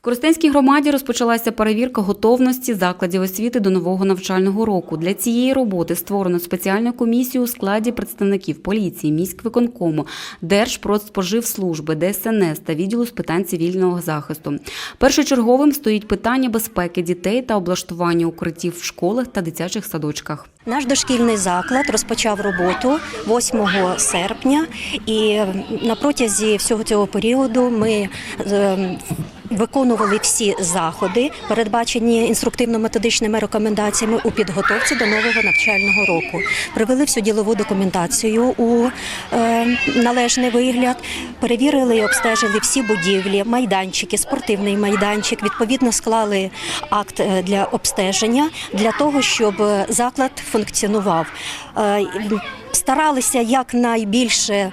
В Коростенській громаді розпочалася перевірка готовності закладів освіти до нового навчального року. Для цієї роботи створено спеціальну комісію у складі представників поліції, міськвиконкому, Держпродспоживслужби, ДСНС та відділу з питань цивільного захисту. Першочерговим стоїть питання безпеки дітей та облаштування укриттів в школах та дитячих садочках. Наш дошкільний заклад розпочав роботу 8 серпня, і на протязі всього цього періоду ми е, виконували всі заходи, передбачені інструктивно-методичними рекомендаціями у підготовці до нового навчального року. Привели всю ділову документацію у е, належний вигляд, перевірили і обстежили всі будівлі, майданчики, спортивний майданчик. Відповідно склали акт е, для обстеження для того, щоб е, заклад функціонував. Старалися якнайбільше.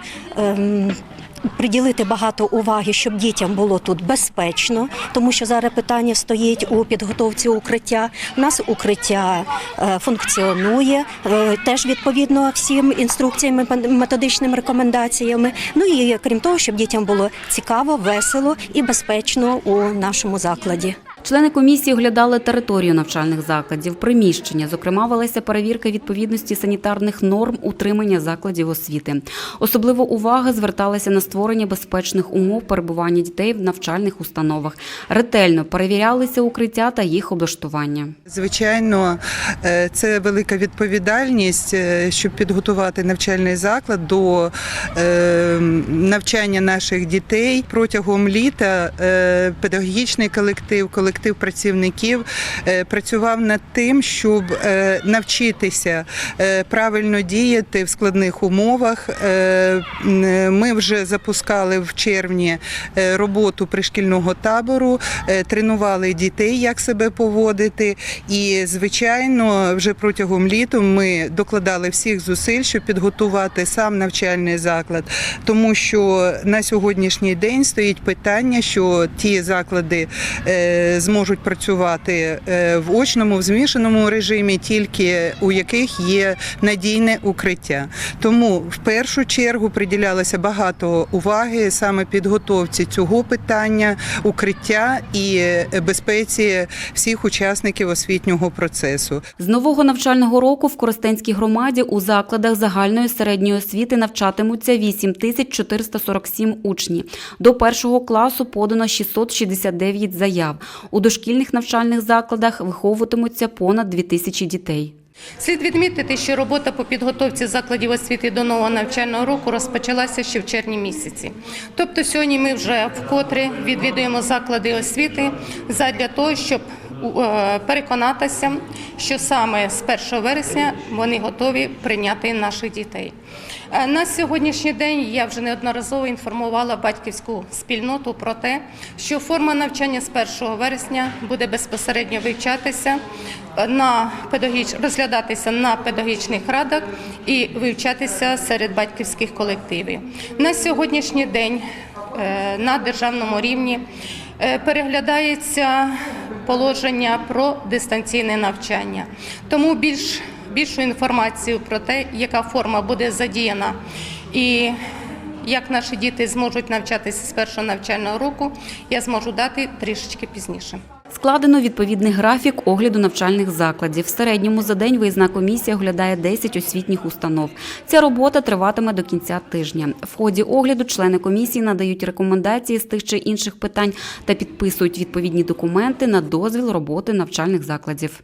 Приділити багато уваги, щоб дітям було тут безпечно, тому що зараз питання стоїть у підготовці укриття. У нас укриття е, функціонує е, теж відповідно всім інструкціям методичним рекомендаціями. Ну і крім того, щоб дітям було цікаво, весело і безпечно у нашому закладі. Члени комісії оглядали територію навчальних закладів, приміщення. Зокрема, велася перевірка відповідності санітарних норм утримання закладів освіти. Особливо увага зверталася на створення безпечних умов перебування дітей в навчальних установах. Ретельно перевірялися укриття та їх облаштування. Звичайно, е, це велика відповідальність, е, щоб підготувати навчальний заклад до е, навчання наших дітей протягом літа. Педагогічний колектив, колектив працівників е, працював над тим, щоб е, навчитися е, правильно діяти в складних умовах. Ми вже запускали в червні роботу пришкільного табору, тренували дітей, як себе поводити. І, звичайно, вже протягом літа ми докладали всіх зусиль, щоб підготувати сам навчальний заклад, тому що на сьогоднішній день стоїть питання, що ті заклади е, зможуть працювати е, в очному, в змішаному режимі, тільки у яких є надійне укриття. Тому в першу чергу приділялося багато уваги саме підготовці цього питання, укриття і е, безпеці всіх учасників освітнього процесу. З нового навчального року в Коростенській громаді у закладах загальної середньої освіти навчатимуться 8 тисяч 447 учні. До першого класу подано 669 заяв. У дошкільних навчальних закладах виховуватимуться понад 2 тисячі дітей. Слід відмітити, що робота по підготовці закладів освіти до нового навчального року розпочалася ще в червні місяці. Тобто сьогодні ми вже вкотре відвідуємо заклади освіти задля того, щоб переконатися, що саме з 1 вересня вони готові прийняти наших дітей. Е, На сьогоднішній день я вже неодноразово інформувала батьківську спільноту про те, що форма навчання з 1 вересня буде безпосередньо вивчатися на педагогіч... розглядатися на педагогічних радах і вивчатися серед батьківських колективів. На сьогоднішній день е, на державному рівні е, переглядається положення про дистанційне навчання. Тому більш більшу інформацію про те, яка форма буде задіяна і як наші діти зможуть навчатися з першого навчального року, я зможу дати трішечки пізніше. Складено відповідний графік огляду навчальних закладів. В середньому за день виїзна комісія оглядає 10 освітніх установ. Ця робота триватиме до кінця тижня. В ході огляду члени комісії надають рекомендації з тих чи інших питань та підписують відповідні документи на дозвіл роботи навчальних закладів.